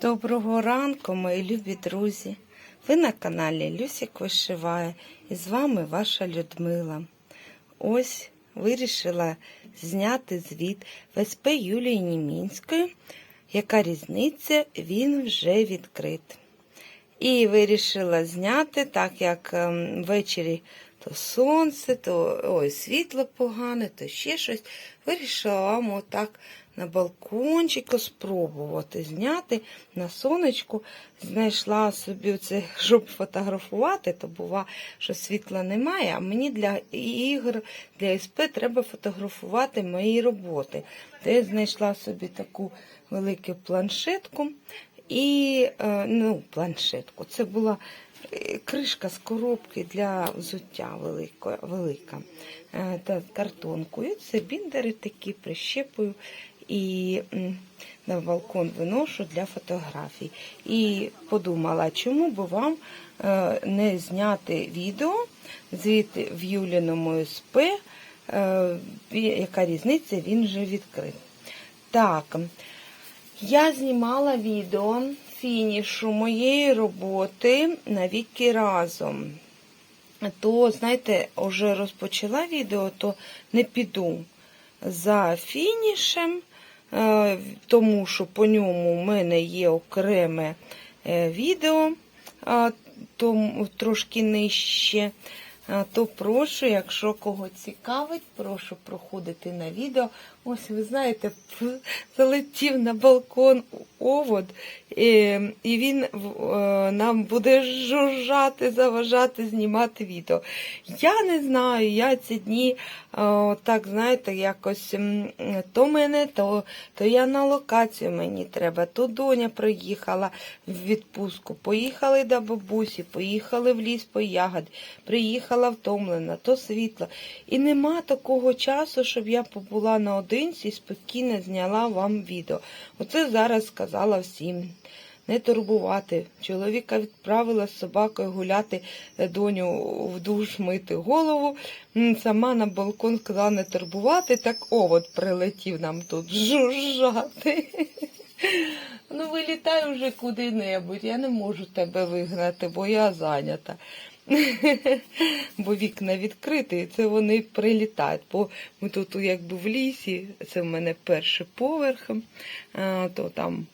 Доброго ранку, мої любі друзі! Ви на каналі Люсік Вишиває і з вами ваша Людмила. Ось вирішила зняти звіт ВСП Юлії Німінської. Яка різниця? Він вже відкрит. І вирішила зняти, так як ем, ввечері то сонце, то ой, світло погане, то ще щось. Вирішила вам отак на балкончику спробувати зняти на сонечку. Знайшла собі це, щоб фотографувати, то бува, що світла немає, а мені для ігор, для СП треба фотографувати мої роботи. То я знайшла собі таку велику планшетку і е, ну, планшетку. Це була е, кришка з коробки для взуття велика, велика та картонкою. Це біндери такі прищепую і на балкон виношу для фотографій. І подумала, чому би вам е, не зняти відео звідти в Юліному СП, е, яка різниця, він вже відкрит. Так, я знімала відео фінішу моєї роботи навіки разом. То, знаєте, вже розпочала відео, то не піду за фінішем, тому що по ньому в мене є окреме е, відео, то трошки нижче. То прошу, якщо кого цікавить, прошу проходити на відео. Ось, ви знаєте, залетів на балкон овод, і, і він е, нам буде жужжати, заважати, знімати відео. Я не знаю, я ці дні, е, так, знаєте, якось то мене, то, то я на локацію мені треба, то доня приїхала в відпустку, поїхали до бабусі, поїхали в ліс по ягод, приїхала втомлена, то світло. І нема такого часу, щоб я побула наодинці спокійно зняла вам відео. Оце зараз сказала всім. Не турбувати. Чоловіка відправила з собакою гуляти е, доню в душ мити голову. Сама на балкон сказала не турбувати, так овод прилетів нам тут жужжати. Ну, вилітай вже куди-небудь. Я не можу тебе вигнати, бо я зайнята. Бо вікна відкриті, це вони прилітають. Бо ми тут якби в лісі, це в мене перший поверх, то там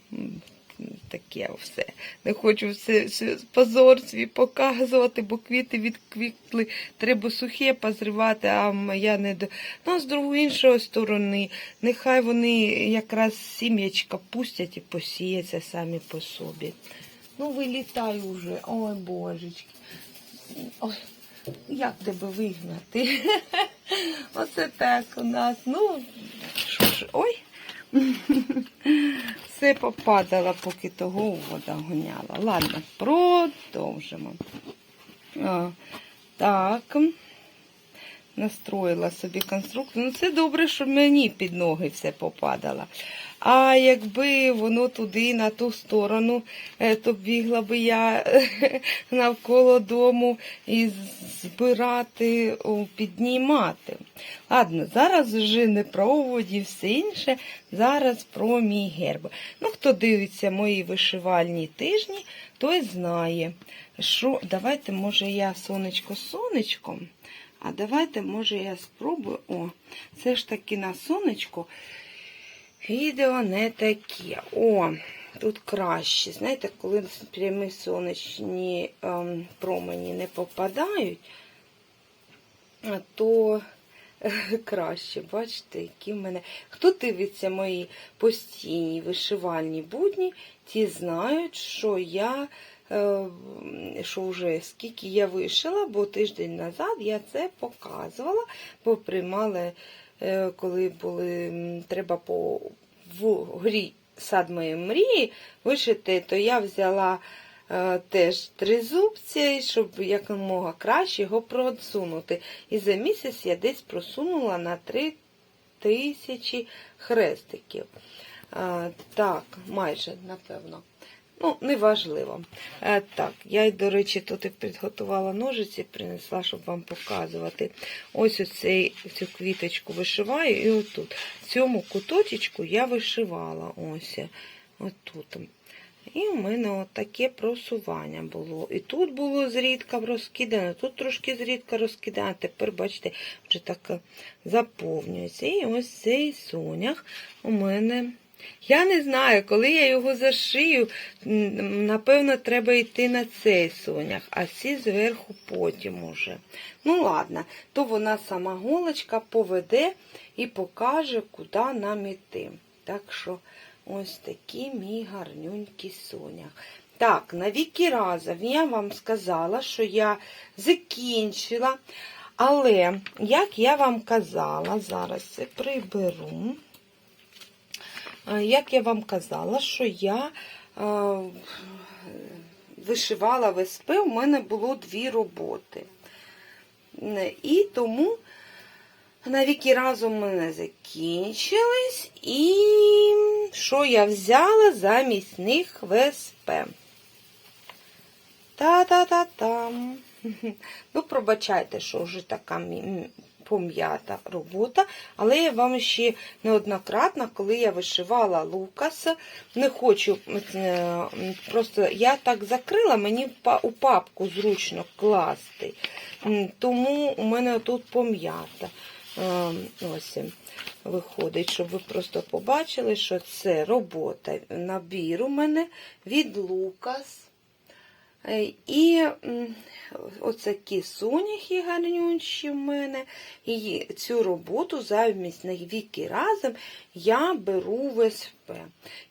таке все. Не хочу все, все позор свій показувати, бо квіти відквітли, треба сухе позривати, а м- я не до. Ну, з другої іншої сторони, нехай вони якраз сім'ячка пустять і посіяться самі по собі. Ну, вилітай уже, ой божечки. Ой, як тебе вигнати? Оце так у нас. Ну, ой. Все попадало, поки того вода гоняла. Ладно, продовжимо. А, так. Настроїла собі конструкцію. Ну, це добре, що мені під ноги все попадало. А якби воно туди, на ту сторону, е, то бігла би я навколо дому і збирати, піднімати. Ладно, зараз вже не про оводі, все інше, зараз про мій герб. Ну, хто дивиться мої вишивальні тижні, той знає, що давайте, може, я сонечко сонечком. А давайте, може, я спробую. О, це ж таки на сонечку. Відео не таке. О, тут краще. Знаєте, коли прямі сонячні ем, промені не попадають, то е, краще. Бачите, які в мене. Хто дивиться мої постійні вишивальні будні, ті знають, що я. Е, Що вже скільки я вишила, бо тиждень назад я це показувала, бо приймали е, коли були треба по в грі сад моєї мрії вишити, то я взяла е, теж три зубці, щоб якомога краще його просунути. І за місяць я десь просунула на три тисячі хрестиків. Так, майже, напевно. Ну, неважливо. Е, так, я, до речі, тут і підготувала ножиці, принесла, щоб вам показувати. Ось оцей, цю квіточку вишиваю, і отут. Цьому куточечку я вишивала. Ось, отут. І в мене от таке просування було. І тут було зрідка розкидано, тут трошки зрідка розкидано. Тепер, бачите, вже так е, заповнюється. І ось цей сонях у мене. Я не знаю, коли я його зашию, напевно, треба йти на цей сонях, а ці зверху потім уже. Ну, ладно, то вона сама голочка поведе і покаже, куди нам іти. Так що ось такий мій гарнюнький сонях. Так, на віки разом я вам сказала, що я закінчила. Але, як я вам казала, зараз це приберу. Е, Як я вам казала, що я е, вишивала в у мене було дві роботи. Е, І тому навіки разом мене закінчились. І що я взяла замість них в СП? Та-та-та-там. Ну, пробачайте, що вже така пом'ята робота, але я вам ще неоднократно, коли я вишивала Лукаса, не хочу, е, просто я так закрила, мені у папку зручно класти. Тому у мене тут пом'ята. Е, Ось виходить, щоб ви просто побачили, що це робота. Набір у мене від Лукас. Е, І оце соняхи гарнючі в мене. І цю роботу замість на віки разом я беру в СП.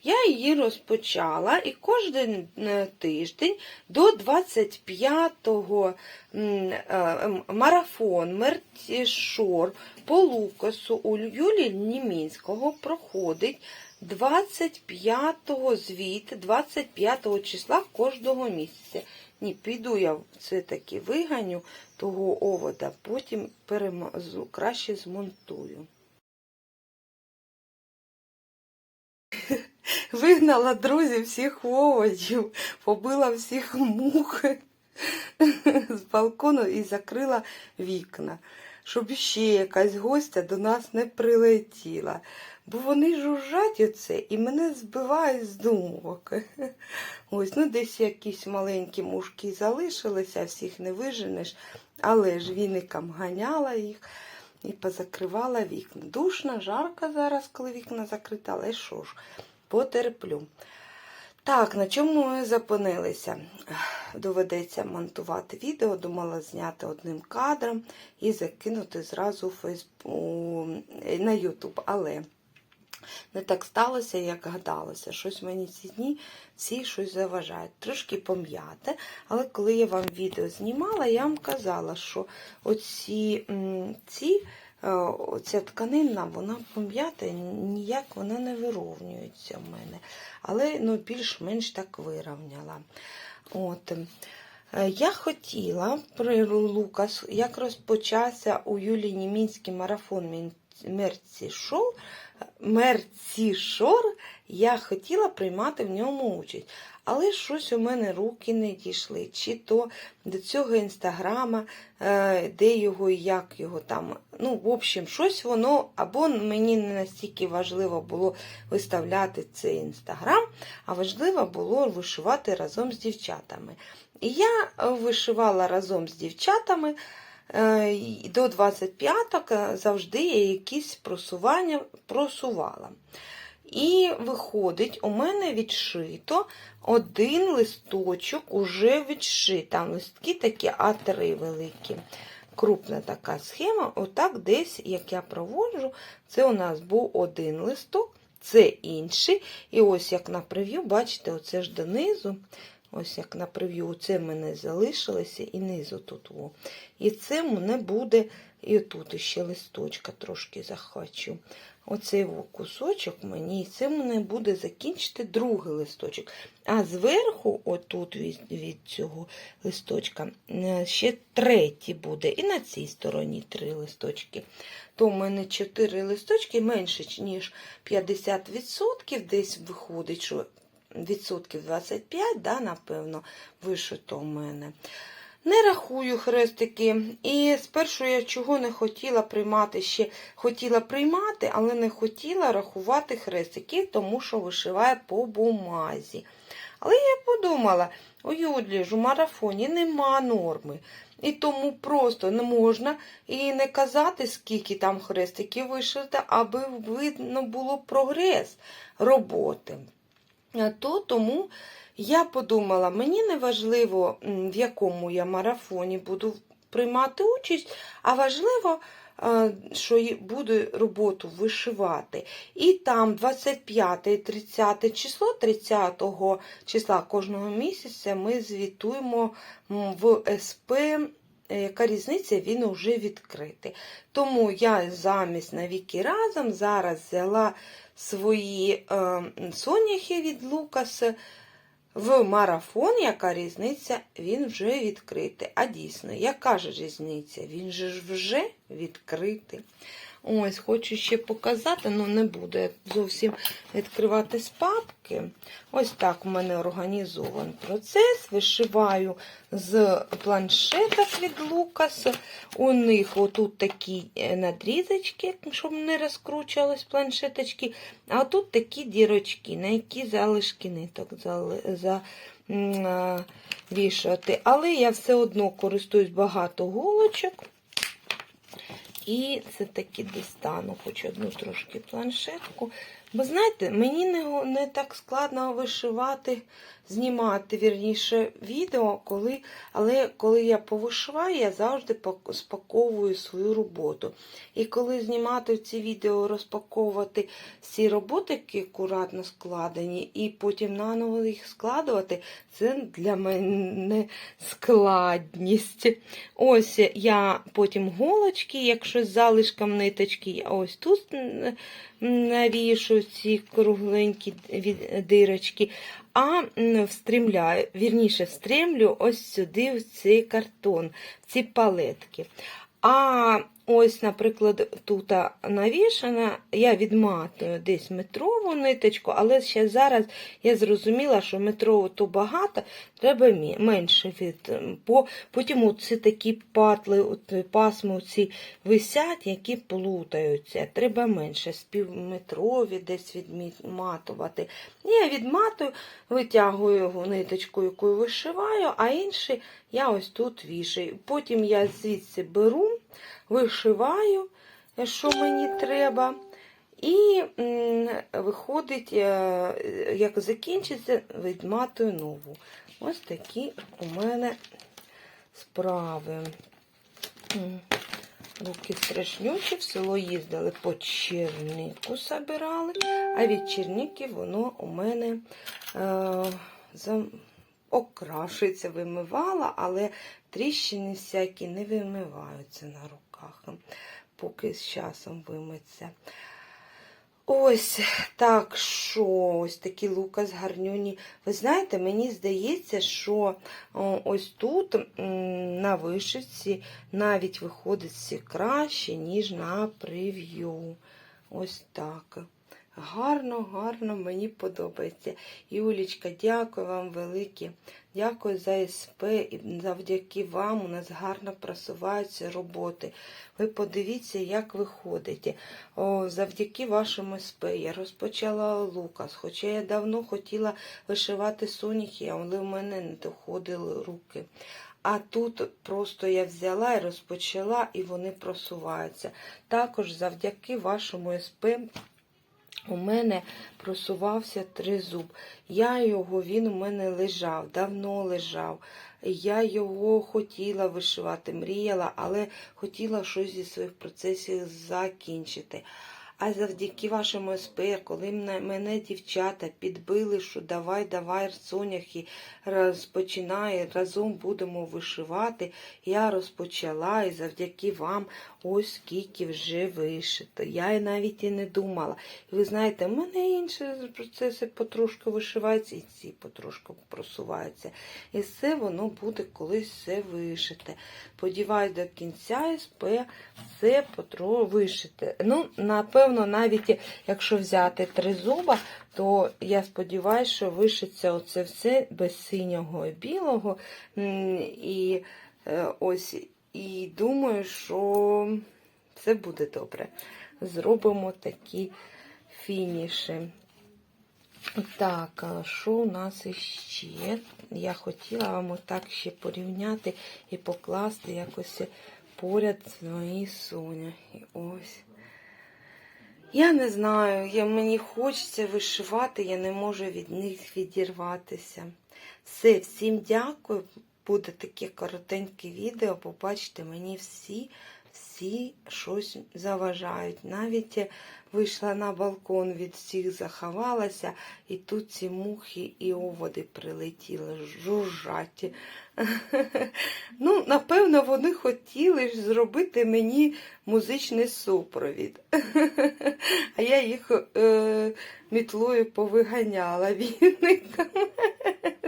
Я її розпочала і кожен е, тиждень до 25-го м, е, марафон Мертішор по Лукасу у Юлії Німінського проходить 25-го звіт, 25-го числа кожного місяця. Ні, піду я це таки виганю того овода, потім перемазу, краще змонтую. Вигнала друзів всіх оводів, побила всіх мух з балкону і закрила вікна, щоб ще якась гостя до нас не прилетіла. Бо вони жужжать оце і мене збивають з думок. Ось, ну десь якісь маленькі мушки залишилися, всіх не виженеш, але ж віником ганяла їх і позакривала вікна. Душно, жарко зараз, коли вікна закриті, але що ж, потерплю. Так, на чому ми зупинилися? Доведеться монтувати відео, думала зняти одним кадром і закинути зразу Фейсбу... на Ютуб. Але не так сталося, як гадалося. Щось мені ці дні всі щось заважають. Трошки пом'яте, але коли я вам відео знімала, я вам казала, що оці ці, е, оця тканина, вона пом'ята, ніяк вона не вирівнюється в мене. Але ну, більш-менш так вирівняла. От. Е, Я хотіла при Лукас, як розпочався у Юлії Німінський марафон Мерці Шоу, Мерці Шор, я хотіла приймати в ньому участь. Але щось у мене руки не дійшли. Чи то до цього інстаграма, е, де його і як його там. Ну, в общем, щось воно, або мені не настільки важливо було виставляти цей інстаграм, а важливо було вишивати разом з дівчатами. І я вишивала разом з дівчатами. Е, До 25-го завжди я якісь просування просувала. І виходить, у мене відшито один листочок уже відшит. Там листки такі А3 великі. Крупна така схема. Отак десь, як я проводжу, це у нас був один листок, це інший. І ось як на прев'ю, бачите, оце ж донизу. Ось як на прев'ю, це в мене залишилося і низу тут. О. І це мене буде, і тут ще листочка трошки захвачу. Оцей кусочок мені, і це мене буде закінчити другий листочок. А зверху, отут від, від цього листочка, е, ще третій буде. І на цій стороні три листочки. То в мене чотири листочки менше, ніж 50%, десь виходить, що відсотків 25, да, напевно, вишито у мене. Не рахую хрестики. І спершу я чого не хотіла приймати ще хотіла приймати, але не хотіла рахувати хрестики, тому що вишиває по бумазі. Але я подумала, у Юдлі ж у марафоні нема норми. І тому просто не можна і не казати, скільки там хрестиків вишити, аби видно було прогрес роботи. То тому я подумала, мені не важливо, в якому я марафоні буду приймати участь, а важливо, е, що буду роботу вишивати. І там 25 і 30 число, 30 числа кожного місяця ми звітуємо в СП. е, Яка різниця, він вже відкритий. Тому я замість навіки разом зараз взяла свої е, соняхи від Лукаса в марафон, яка різниця, він вже відкритий. А дійсно, яка ж різниця? Він же ж вже відкритий. Ось, хочу ще показати, ну не буду зовсім відкривати з папки. Ось так у мене організований процес. Вишиваю з планшеток від Лукас. У них отут такі е, надрізочки, щоб не розкручувались планшеточки. А тут такі дірочки, на які залишки ниток за, вішати. Але я все одно користуюсь багато голочок. І це таки достану хоч одну трошки планшетку. Бо знаєте, мені не, не так складно вишивати, знімати вірніше відео, коли, але коли я повишиваю, я завжди спаковую свою роботу. І коли знімати ці відео, розпаковувати ці роботи, які акуратно складені, і потім наново їх складувати, це для мене складність. Ось я потім голочки, якщо з залишком ниточки, я ось тут м, навішу ці кругленькі дирочки, а встрімляю, вірніше, встремлю ось сюди, в цей картон, в ці палетки. А ось, наприклад, тут навішана, я відматую десь метрову ниточку, але ще зараз я зрозуміла, що метрову то багато, треба менше від. Бо потім оці такі патли, от пасми ці висять, які плутаються. Треба менше, співметрові десь відматувати. Я відматую, витягую його ниточку, якою вишиваю, а інші я ось тут вішаю. Потім я звідси беру, вишиваю, що мені треба. І виходить, е, як закінчиться, відматую нову. Ось такі у мене справи. Руки страшнючі, в село їздили по чернику забирали, а від черники воно у мене е, за... окрашується, вимивала, але тріщини всякі не вимиваються на руках, поки з часом вимиться. Ось так що, ось такі лукас гарнюні. Ви знаєте, мені здається, що ось тут на вишивці навіть виходить краще, ніж на прев'ю. Ось так. Гарно, гарно, мені подобається. Юлічка, дякую вам велике. Дякую за СП. І завдяки вам у нас гарно просуваються роботи. Ви подивіться, як ви ходите. О, завдяки вашому СП я розпочала Лукас. Хоча я давно хотіла вишивати соняхи, але в мене не доходили руки. А тут просто я взяла і розпочала, і вони просуваються. Також завдяки вашому СП у мене просувався тризуб. Я його, він у мене лежав, давно лежав. Я його хотіла вишивати, мріяла, але хотіла щось зі своїх процесів закінчити. А завдяки вашому СП, коли мене, дівчата підбили, що давай, давай, соняхи, розпочинай, разом будемо вишивати, я розпочала і завдяки вам ось скільки вже вишито. Я навіть і не думала. І ви знаєте, в мене інші процеси потрошку вишиваються, і ці потрошку просуваються. І все воно буде колись все вишите. Сподіваюсь, до кінця СП все потро вишите. Ну, напевно, навіть якщо взяти три зуба, то я сподіваюся, що вишиться оце все без синього і білого. І Е, Ось і думаю, що все буде добре. Зробимо такі фініші. Так, що у нас іще? Я хотіла вам отак ще порівняти і покласти якось поряд з мої соняхи. Ось. Я не знаю, я, мені хочеться вишивати, я не можу від них відірватися. Все, всім дякую. Буде таке коротеньке відео. Побачите, мені всі, всі щось заважають. Навіть я вийшла на балкон, від всіх заховалася, і тут ці мухи і оводи прилетіли, жужжаті. Ну, напевно, вони хотіли ж зробити мені музичний супровід. А я їх е, мітлою повиганяла віниками.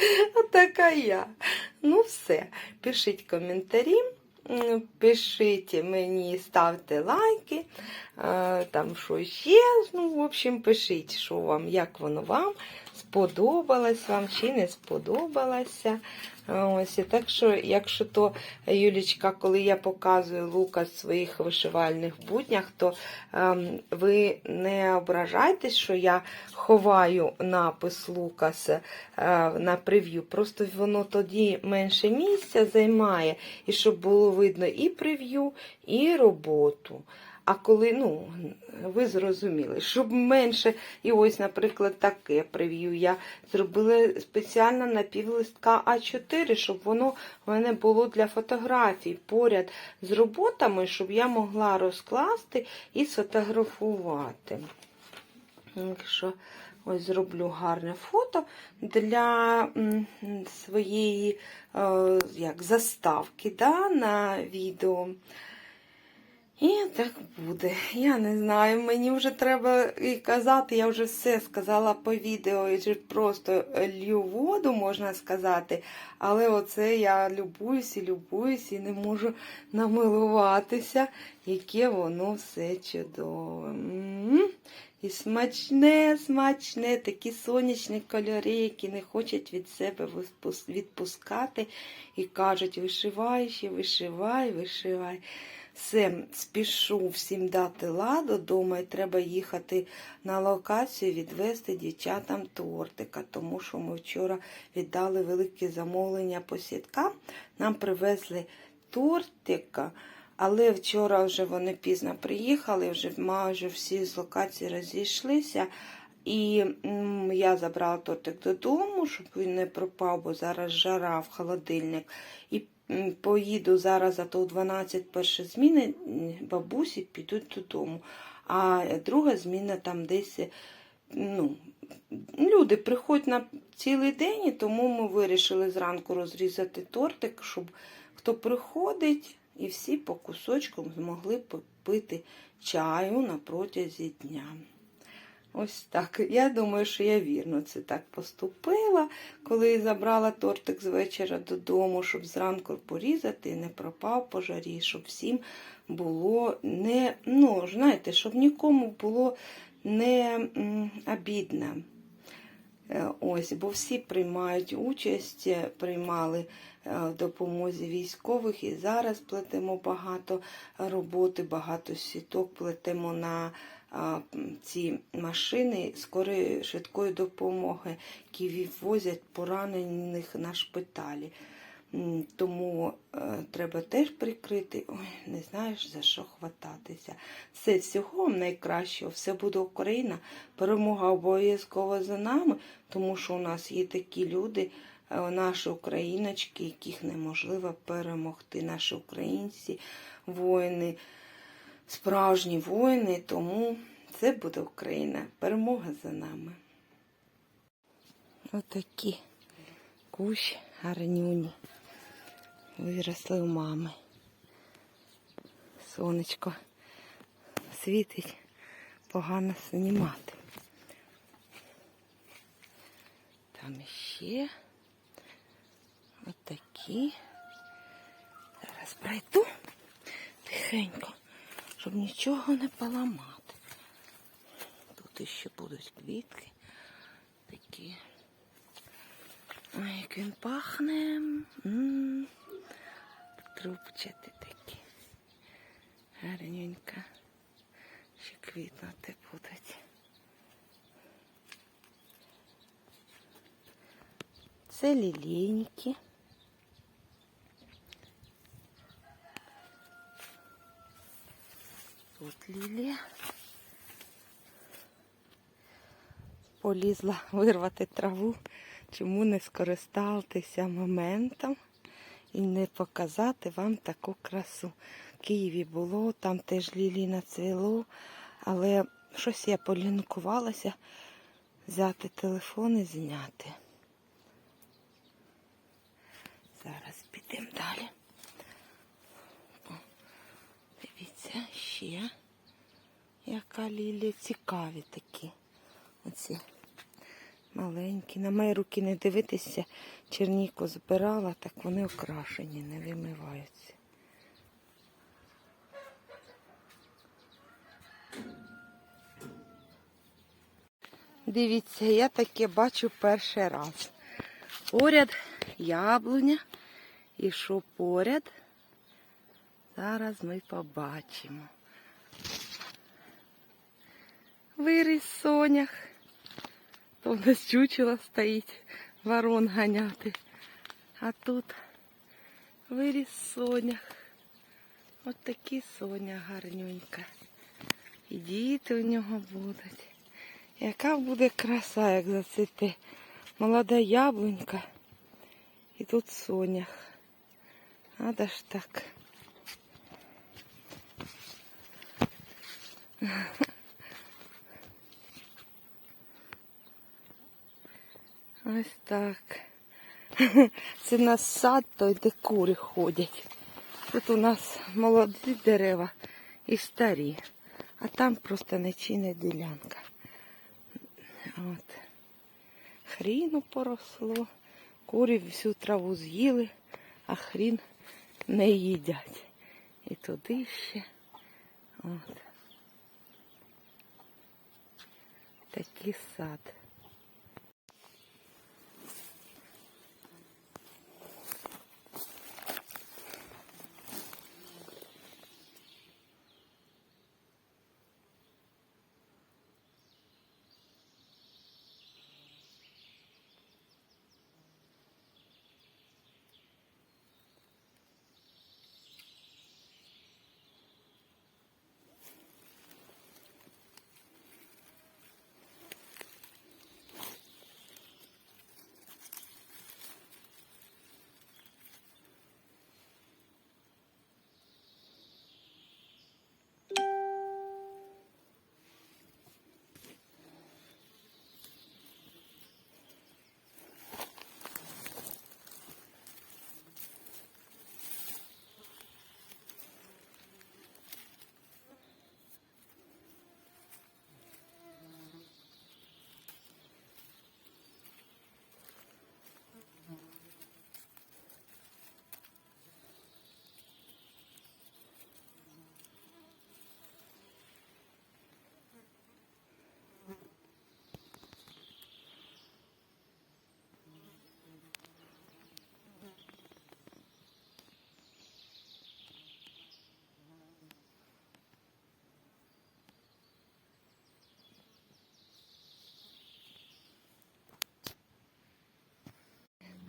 Отака я. Ну, все. Пишіть коментарі, пишіть мені, ставте лайки, е, там що ще. Ну, в общем, пишіть, що вам, як воно вам, сподобалось вам чи не сподобалося. Ось, і так що, якщо то, Юлічка, коли я показую лука в своїх вишивальних буднях, то ем, ви не ображайтесь, що я ховаю напис Лукас е, на прев'ю. Просто воно тоді менше місця займає, і щоб було видно і прев'ю, і роботу. А коли, ну, ви зрозуміли, щоб менше, і ось, наприклад, таке прев'ю я зробила спеціально на півлистка А4, щоб воно в мене було для фотографій поряд з роботами, щоб я могла розкласти і сфотографувати. Якщо ось зроблю гарне фото для своєї е, як, заставки да, на відео. І так буде. Я не знаю, мені вже треба і казати, я вже все сказала по відео, і просто лью воду, можна сказати. Але оце я любуюсь і любуюсь і не можу намилуватися, яке воно все чудове. І смачне, смачне, такі сонячні кольори, які не хочуть від себе відпускати і кажуть, вишивай ще, вишивай, вишивай. Все, спішу всім дати ладу дома і треба їхати на локацію, відвести дівчатам тортика, тому що ми вчора віддали велике замовлення по сіткам. Нам привезли тортика, але вчора вже вони пізно приїхали, вже майже всі з локації розійшлися. І я забрала тортик додому, щоб він не пропав, бо зараз жара в холодильник. І поїду зараз, а то у 12 перші зміни бабусі підуть додому. А друга зміна там десь. е, Ну, люди приходять на цілий день, і тому ми вирішили зранку розрізати тортик, щоб хто приходить, і всі по кусочкам змогли попити чаю на протязі дня. Ось так. Я думаю, що я вірно це так поступила, коли забрала тортик з вечора додому, щоб зранку порізати не пропав по жарі, щоб всім було не, ну, знаєте, щоб нікому було не м, обідно. Е, Ось, бо всі приймають участь, е, приймали е, в допомозі військових і зараз плетемо багато роботи, багато сіток плетемо на ці машини скорої швидкої допомоги, які відвозять поранених на шпиталі. Тому е, треба теж прикрити. Ой, не знаєш за що хвататися. Все, всього вам найкращого, все буде Україна. Перемога обов'язково за нами, тому що у нас є такі люди, е, наші україночки, яких неможливо перемогти. Наші українці, воїни, справжні воїни, тому це буде Україна. Перемога за нами. Отакі кущ гарнюні. Виросли у мами. Сонечко світить, погано знімати. Там ще отакі. Зараз пройду тихенько, щоб нічого не поламати. Тут ще будуть квітки такі. Ой, як він пахне. М. трубчаті такі. Гарненько. Ще квітнути будуть. Це лілійники. Тут лілія. Полізла вирвати траву, чому не скористатися моментом і не показати вам таку красу. В Києві було, там теж лілі нацвіло, але щось я полінкувалася взяти телефон і зняти. Зараз підемо далі. О, дивіться, ще яка лілія цікаві такі. Оці маленькі. На мої руки не дивитися, черніку збирала, так вони окрашені, не вимиваються. Дивіться, я таке бачу перший раз. Поряд яблуня. І що поряд? Зараз ми побачимо. Виріс сонях. То в нас чучело стоїть ворон ганяти. А тут виріс сонях. От такі соня гарнюнька. І діти у нього будуть. Яка буде краса, як зацвіте. Молода яблунька. І тут сонях. Надо ж так. Ось так. Це у нас сад той, де кури ходять. Тут у нас молоді дерева і старі, а там просто нечийна ділянка. От. Хріну поросло, курі всю траву з'їли, а хрін не їдять. І туди ще. От. Такий сад.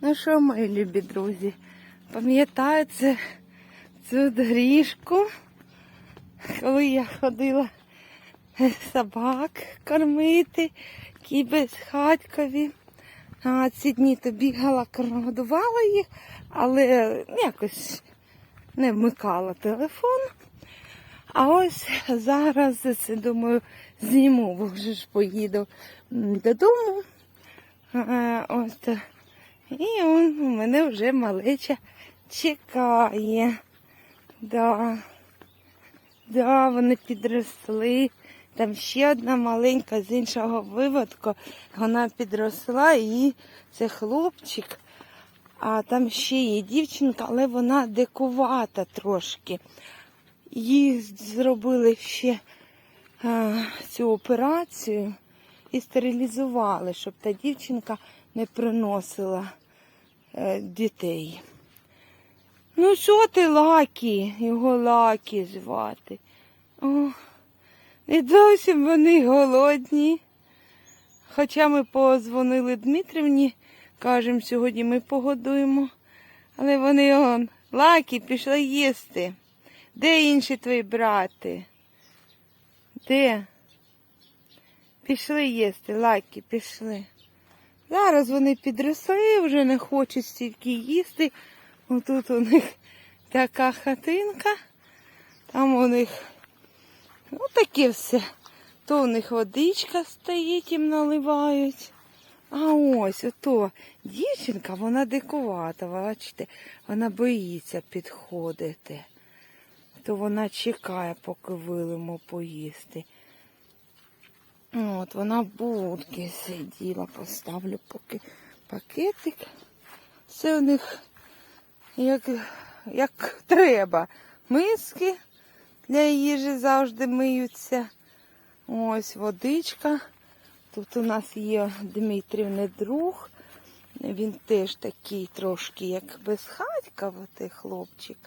Ну що, мої любі друзі, пам'ятаєте цю доріжку, коли я ходила собак кормити, кібець хатькові. А ці дні то бігала, годувала їх, але якось не вмикала телефон. А ось зараз це думаю зніму, бо вже ж поїду додому. Ось і он у мене вже малеча чекає. Да. Да, вони підросли. Там ще одна маленька з іншого виводку. Вона підросла і це хлопчик. А там ще є дівчинка, але вона дикувата трошки. Їй зробили ще а, цю операцію і стерилізували, щоб та дівчинка не приносила дітей. Ну що ти лакі? Його лакі звати. О, не зовсім вони голодні. Хоча ми позвонили Дмитрівні, кажемо, сьогодні ми погодуємо. Але вони он, лакі, пішли їсти. Де інші твої брати? Де? Пішли їсти, лакі, пішли. Зараз вони підросли, вже не хочуть стільки їсти. Отут у них така хатинка, там у них ну таке все. То у них водичка стоїть, їм наливають. А ось ото дівчинка, вона дикувата, бачите, вона боїться підходити. То вона чекає, поки вилимо поїсти. От вона будки сиділа, поставлю поки пакетик. Це у них як, як треба. Миски для їжі завжди миються. Ось водичка. Тут у нас є Дмитрівний друг. Він теж такий трошки, як безхатьковатий хлопчик.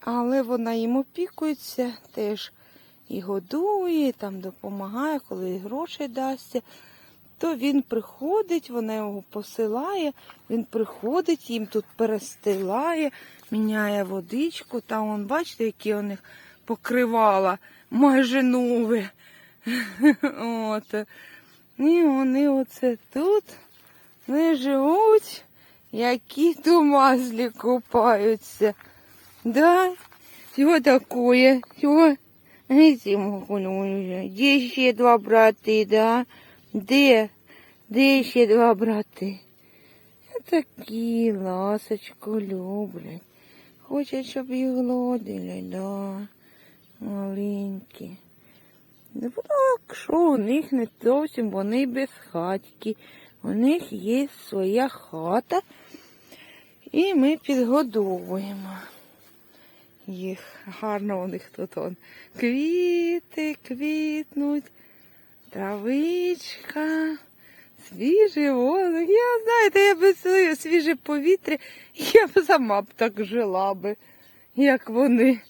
Але вона їм опікується, теж і годує, і там допомагає, коли грошей дасться. То він приходить, вона його посилає, він приходить, їм тут перестилає, міняє водичку. Там, вон, бачите, які у них покривала майже нове. От. І вони оце тут не живуть, які то маслі купаються. Да? Що такое? Що? Де ще два брати, да? Де? Де ще два брати? Такі ласочку люблять. Хочуть, щоб їх гладили, да. Маленькі. Ну так, що у них не зовсім вони без хатки. У них є своя хата. І ми підгодовуємо їх. Гарно у них тут он. Квіти квітнуть, травичка, свіжий воздух. Я знаєте, я своє свіже повітря, я б сама б так жила би, як вони.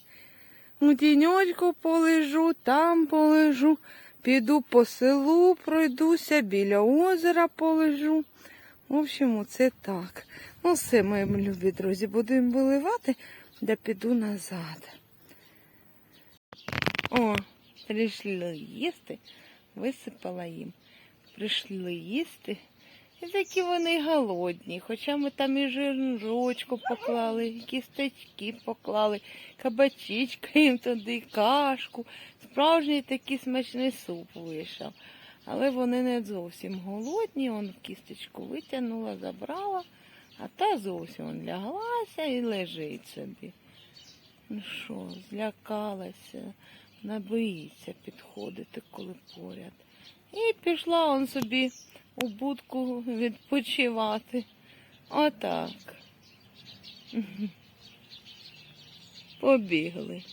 У тіньочку полежу, там полежу, піду по селу, пройдуся, біля озера полежу. В общем, це так. Ну, все, мої любі друзі, будемо виливати, да піду назад. О, прийшли їсти, висипала їм. Прийшли їсти. І такі вони голодні, хоча ми там і жирночку поклали, і кісточки поклали, кабачичка їм туди, кашку. Справжній такий смачний суп вийшов. Але вони не зовсім голодні, он кісточку витягнула, забрала, а та зовсім ляглася і лежить собі. Ну що, злякалася, вона боїться підходити, коли поряд. І пішла он собі у будку відпочивати. Отак. Побігли.